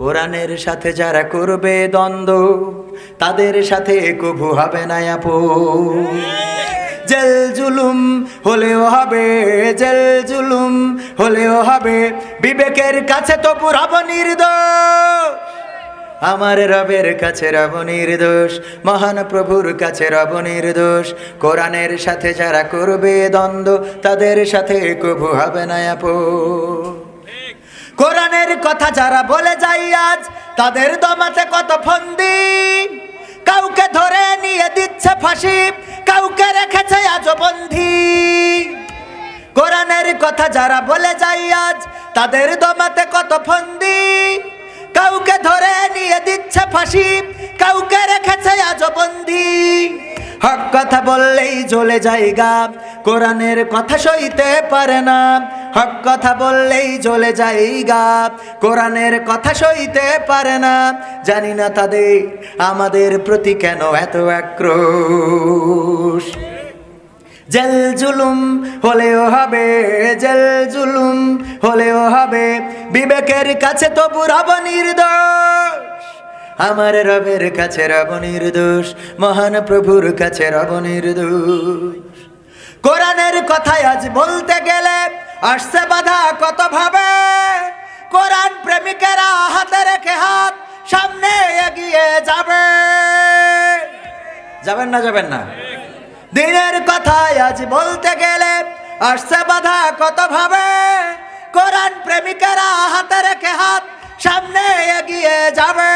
কোরআনের সাথে যারা করবে দ্বন্দ্ব, তাদের সাথে কভু হবে না আপু। জেল জুলুম হলেও হবে, জেল জুলুম হলেও হবে, বিবেকের কাছে তো পুরাব নির্দোষ। আমার রবের কাছে রব নির্দোষ, মহান প্রভুর কাছে রব নির্দোষ। কোরআনের সাথে যারা করবে দ্বন্দ্ব, তাদের সাথে কভু হবে না আপু। কোরআনের কথা যারা বলে যাই আজ, তাদের দমাতে কত ফন্দি। কাউকে ধরে নিয়ে দিচ্ছে ফাঁসি, কাউকে রেখেছে আজ বন্ধি কোরআনের কথা যারা বলে যাই আজ, তাদের দমাতে কত ফন্দি। কাউকে ধরে নিয়ে দিচ্ছে ফাঁসি, কাউকে রেখেছে আজ বন্ধি হক কথা বললেই জ্বলে যায় গা কোরআনের কথা সইতে পারে না। হক কথা বললেই জ্বলে যায় গা কোরআনের কথা সইতে পারে না। জানি না তাদের, আমাদের প্রতি কেন এত আক্রোশ। জেল জুলুম হলেও হবে, জেল জুলুম হলেও হবে। বিবেকের কাছে তো রব নির্দোষ। আমার রবের কাছে রব নির্দোষ, মহান প্রভুর কাছে রব নির্দোষ। কোরআনের কথায় আজ বলতে গেলে আসছে বাধা কত ভাবে কোরআন প্রেমিকেরা হাতে রেখে হাত সামনে এগিয়ে যাবে। যাবেন না যাবেন না। দিনের কথায় আজ বলতে গেলে আসছে বাধা কত ভাবে কোরআন প্রেমিকেরা হাতে রেখে হাত সামনে এগিয়ে যাবে।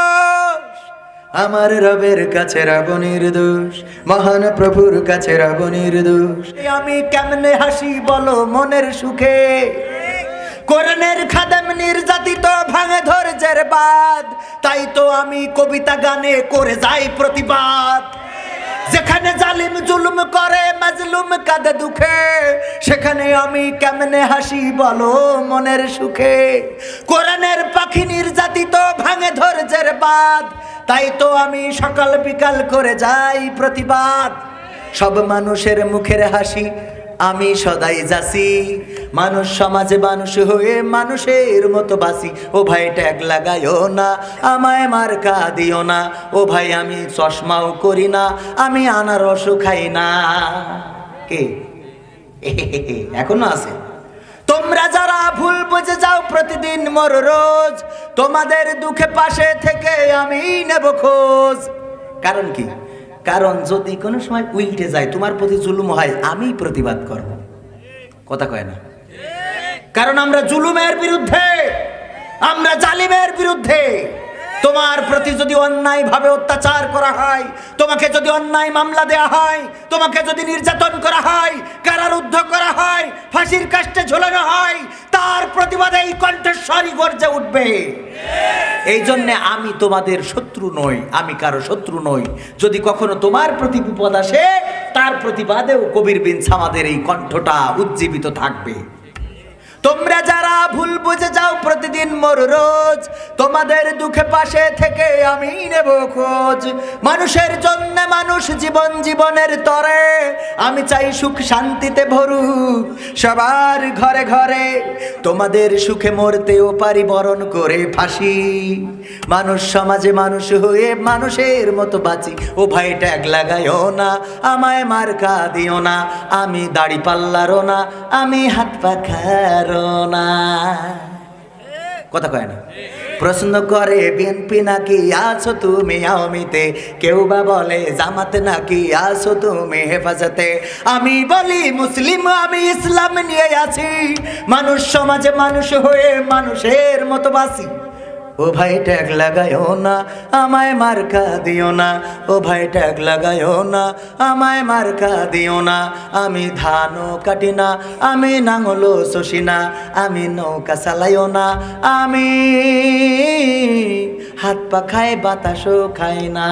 আমার রবের কাছে রব নির্দোষ মহান প্রভুর কাছে রব নির্দোষ আমি কেমনে হাসি বলো মনের সুখে? কোরআনের খাদেম নির্যাতিত ভাঙে ধৈর্যের বাদ তাই তো আমি কবিতা গানে করে যাই প্রতিবাদ। যেখানে জালিম জুলুম করে, মাজলুম কাঁদে দুঃখে, সেখানে আমি কেমনে হাসি বলো মনের সুখে? কোরআনের পাখি নির্যাতিত ভাঙে ধৈর্যের বাদ তাই তো আমি সকাল বিকাল করে যাই প্রতিবাদ। সব মানুষের মুখের হাসি আমি সদাই যাসি মানুষ সমাজে মানুষ হয়ে মানুষের মতো বাসি ও ভাই ট্যাগ লাগাইও না, আমায় মার্কা দিও না। ও ভাই আমি চশমাও করি না, আমি আনারসও খাই না। কে? এখনও আছে। তোমরা যারা ভুল বুঝে যাও প্রতিদিন মোর রোজ তোমাদের দুঃখে পাশে থেকে আমি নেব খোঁজ। কারণ কি? কারণ যদি কোনো সময় উল্টে যায়, তোমার প্রতি জুলুম হয় আমি প্রতিবাদ করব। কথা কয় না? কারণ আমরা জুলুমের বিরুদ্ধে, আমরা জালিমের বিরুদ্ধে। তোমার প্রতি যদি অন্যায় ভাবে অত্যাচার করা হয়, তোমাকে যদি অন্যায় মামলা দেয়া হয়, তোমাকে যদি নির্যাতন করা হয়, কারারুদ্ধ করা হয়, ফাঁসির কাষ্টে ঝোলানো হয় উঠবে এই জন্যে আমি তোমাদের শত্রু নই, আমি কারও শত্রু নই। যদি কখনো তোমার প্রতি বিপদ আসে, তার প্রতিবাদেও কবির বিন আমাদের এই কণ্ঠটা উজ্জীবিত থাকবে। তোমরা যারা ভুল বুঝে যাও প্রতিদিন মোর রোজ, তোমাদের দুঃখে পাশে থেকে আমি নেব খোঁজ। মানুষের জন্য মানুষ জীবন জীবনের তরে, আমি চাই সুখ শান্তিতে ভরুক। সবার ঘরে ঘরে তোমাদের সুখে মরতেও পারি বরণ করে ফাঁসি। মানুষ সমাজে মানুষ হয়ে মানুষের মতো বাঁচি, ও ভাই ট্যাগ লাগাইও না, আমায় মার্কা দিও না, আমি দাড়ি পাল্লারও না, আমি হাত পাখারও না কথা কয় না। প্রশ্ন করে, বিএনপি নাকি আছো তুমি আওয়ামীতে? কেউ বা বলে, জামাতে নাকি আছো তুমি হেফাজতে? আমি বলি, মুসলিম, আমি ইসলাম নিয়ে আছি। মানুষ সমাজে মানুষ হয়ে মানুষের মতো বাসি। ও ভাই ট্যাগ লাগায়ও না, আমায় মার্কা দিও না। ও ভাই ট্যাগ লাগায়ও না, আমায় মার্কা দিও না। আমি ধানও কাটি না, আমি নাঙলও শশি না, আমি নৌকা চালাইও না। আমি হাত পা খাই বাতাসও খাই না।